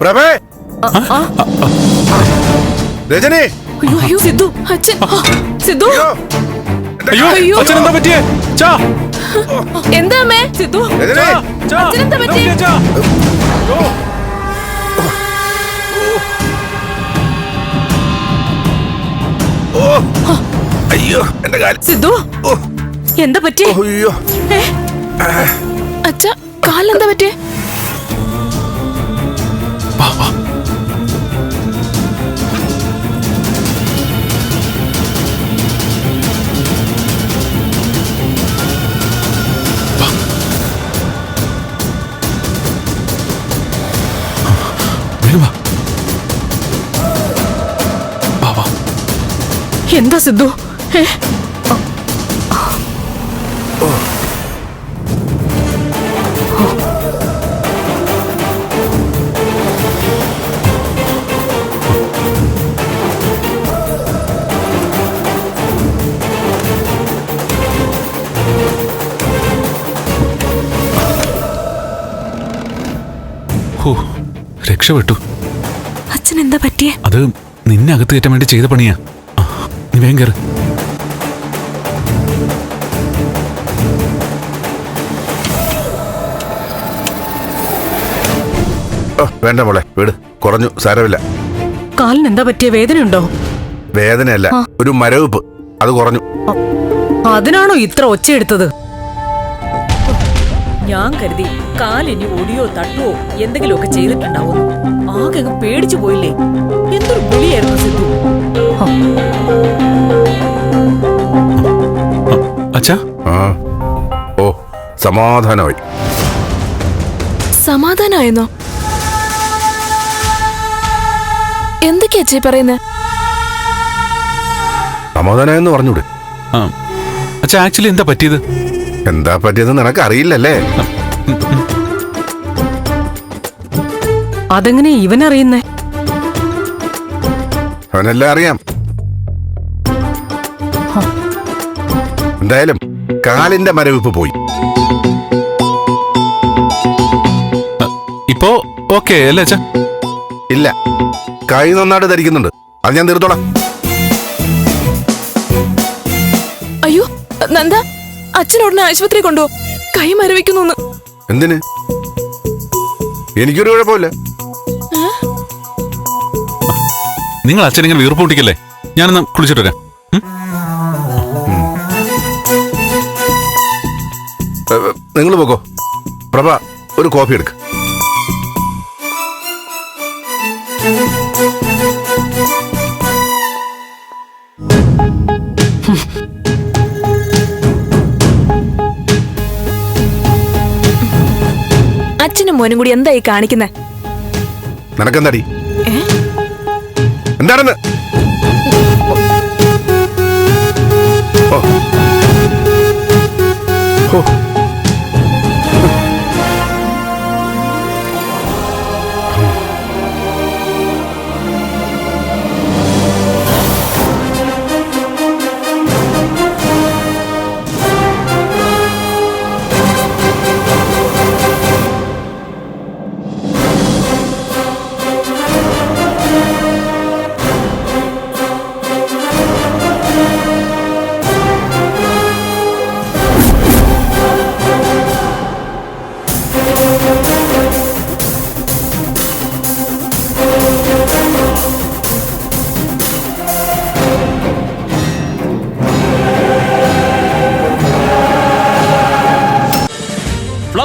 പ്രഭേ. രജനി. അയ്യോ അയ്യോ. സിദ്ധു അച്ഛൻ. ആ, സിദ്ധു. അയ്യോ. അയ്യോ അയ്യോ. അച്ഛൻ എന്താ പറ്റിയേ? ചാ. എന്താ അമ്മേ? സിദ്ധു. രജനി. ചാ. അച്ഛനെന്താ എന്താ പറ്റിയെ? പറ്റിയേ, ചാ? അയ്യോ. ഓ. അയ്യോ എന്റെ കാൽ. സിദ്ധു ഓ. എന്താ പറ്റി അയ്യോ. അച്ഛ കാലെന്താ പറ്റിയേ? എന്താ സിദ്ധു രക്ഷപ്പെട്ടു. അച്ഛൻ എന്താ പറ്റിയേ? അത് നിന്നെ അകത്ത് കയറ്റാൻ വേണ്ടി ചെയ്ത പണിയാ. നീ വേഗം കയറ് വേണ്ട മോളെ വീട്. കുറഞ്ഞു സാരമില്ല. കാലിന് എന്താ പറ്റിയ? വേദന ഉണ്ടോ വേദനയല്ല ഒരു മരവിപ്പ്. അത് കുറഞ്ഞു. അതിനാണോ ഇത്ര ഒച്ചയെടുത്തത് ഞാൻ കരുതി കാലിനി ഒടിയോ തട്ടുവോ എന്തെങ്കിലുമൊക്കെ ചെയ്തിട്ടുണ്ടാവും ആകെ പേടിച്ചു പോയില്ലേ? എന്തൊരു വിളിയായിരുന്നു സിദ്ധു അച്ഛാ? ആ. ഓ സമാധാനമായി സമാധാനായെന്നോ? എന്തൊക്കെയാ ചേ പറയുന്നത് സമാധാനമായെന്ന് പറഞ്ഞൂടെ. ആ, അച്ഛാ ആക്ച്വലി എന്താ പറ്റിയത്? എന്താ പറ്റിയത് നിനക്ക് അറിയില്ലല്ലേ അതെങ്ങനെ ഇവനറിയുന്നേ? അവനെല്ലാം അറിയാം. എന്തായാലും കാലിന്റെ മരവിപ്പ് പോയി. ഇപ്പോ ഓക്കെ അല്ലേ അച്ഛാ? ഇല്ല. കൈ നന്നായിട്ട് ധരിക്കുന്നുണ്ട്. അത് ഞാൻ തീർത്തോളാം. അയ്യോ നന്ദ അച്ഛൻ ഉടനെ ആശുപത്രി കൊണ്ടുപോ. കൈ മരവിക്കുന്നു എന്തിന്? എനിക്കൊരു കുഴപ്പമില്ല. നിങ്ങൾ അച്ഛനെങ്ങനെ വീർപ്പ് പൊട്ടിക്കല്ലേ? ഞാനൊന്ന് കുളിച്ചിട്ട് വരാം. നിങ്ങൾ പോക്കോ. പ്രഭ ഒരു കോഫി എടുക്ക. അച്ഛനും മോനും കൂടി എന്തായി കാണിക്കുന്നേ? നിനക്കെന്താടി? എന്താണെന്ന് ഓ.